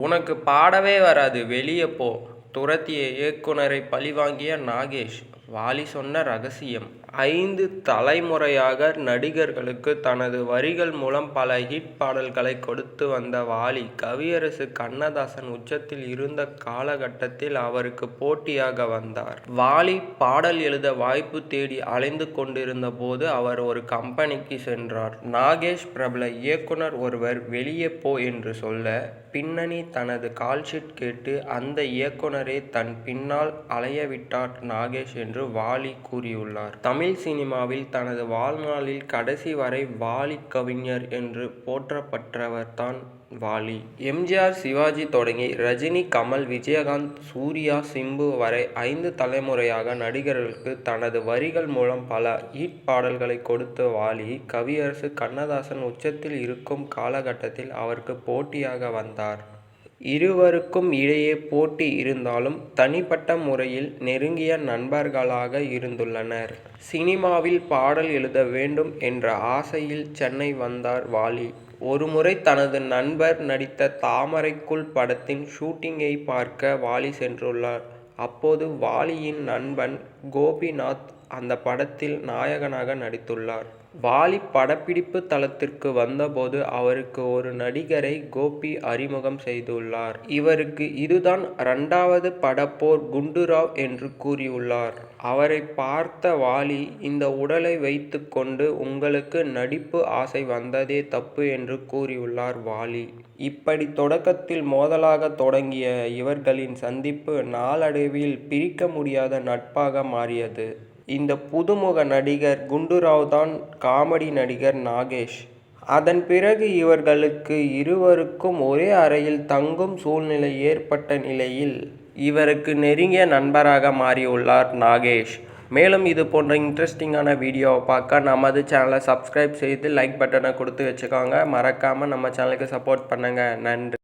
உனக்கு பாடவே வராது. வெளியே போ. துரத்திய இயக்குனரை பழிவாங்கிய நாகேஷ். வாலி சொன்ன ரகசியம். ஐந்து தலைமுறையாக நடிகர்களுக்கு தனது வரிகள் மூலம் பல ஹிட் பாடல்களை கொடுத்து வந்த வாலி கவியரசு கண்ணதாசன் உச்சத்தில் இருந்த காலகட்டத்தில் அவருக்கு போட்டியாக வந்தார். வாலி பாடல் எழுத வாய்ப்பு தேடி அலைந்து கொண்டிருந்த போது அவர் ஒரு கம்பெனிக்கு சென்றார். நாகேஷ் பிரபல இயக்குனர் ஒருவர் வெளியே போ என்று சொல்ல பின்னணி தனது கால்ஷீட் கேட்டு அந்த இயக்குனரே தன் பின்னால் அலையவிட்டார் நாகேஷ் என்று வாலி கூறியுள்ளார். தமிழ் சினிமாவில் தனது வாழ்நாளில் கடைசி வரை வாலி கவிஞர் என்று போற்றப்பட்டவர்தான் வாலி. எம்ஜிஆர் சிவாஜி தொடங்கி ரஜினி கமல் விஜயகாந்த் சூர்யா சிம்பு வரை ஐந்து தலைமுறையாக நடிகர்களுக்கு தனது வரிகள் மூலம் பல ஈட் பாடல்களை கொடுத்த வாலி கவியரசு கண்ணதாசன் உச்சத்தில் இருக்கும் காலகட்டத்தில் அவருக்கு போட்டியாக வந்தார். இருவருக்கும் இடையே போட்டி இருந்தாலும் தனிப்பட்ட முறையில் நெருங்கிய நண்பர்களாக இருந்துள்ளனர். சினிமாவில் பாடல் எழுத வேண்டும் என்ற ஆசையில் சென்னை வந்தார் வாலி. ஒருமுறை தனது நண்பர் நடித்த தாமரைக்குள் படத்தின் ஷூட்டிங்கை பார்க்க வாலி சென்றுள்ளார். அப்போது வாலியின் நண்பன் கோபிநாத் அந்த படத்தில் நாயகனாக நடித்துள்ளார். வாலி படப்பிடிப்பு தளத்திற்கு வந்தபோது அவருக்கு ஒரு நடிகரை கோபி அறிமுகம் செய்துள்ளார். இவருக்கு இதுதான் இரண்டாவது படப்போர் குண்டுராவ் என்று கூறியுள்ளார். அவரை பார்த்த வாலி இந்த உடலை வைத்துக்கொண்டு உங்களுக்கு நடிப்பு ஆசை வந்ததே தப்பு என்று கூறியுள்ளார் வாலி. இப்படி தொடக்கத்தில் மோதலாக தொடங்கிய இவர்களின் சந்திப்பு நாளடைவில் பிரிக்க முடியாத நட்பாக மாறியது. இந்த புதுமுக நடிகர் குண்டுராவ் தான் காமெடி நடிகர் நாகேஷ். அதன் பிறகு இவர்களுக்கு இருவருக்கும் ஒரே அறையில் தங்கும் சூழ்நிலை ஏற்பட்ட நிலையில் இவருக்கு நெருங்கிய நண்பராக மாறியுள்ளார் நாகேஷ். மேலும் இது போன்ற இன்ட்ரெஸ்டிங்கான வீடியோவை பார்க்க நமது சேனலை சப்ஸ்கிரைப் செய்து லைக் பட்டனை கொடுத்து வச்சுக்கோங்க. மறக்காமல் நம்ம சேனலுக்கு சப்போர்ட் பண்ணுங்கள் நன்றி.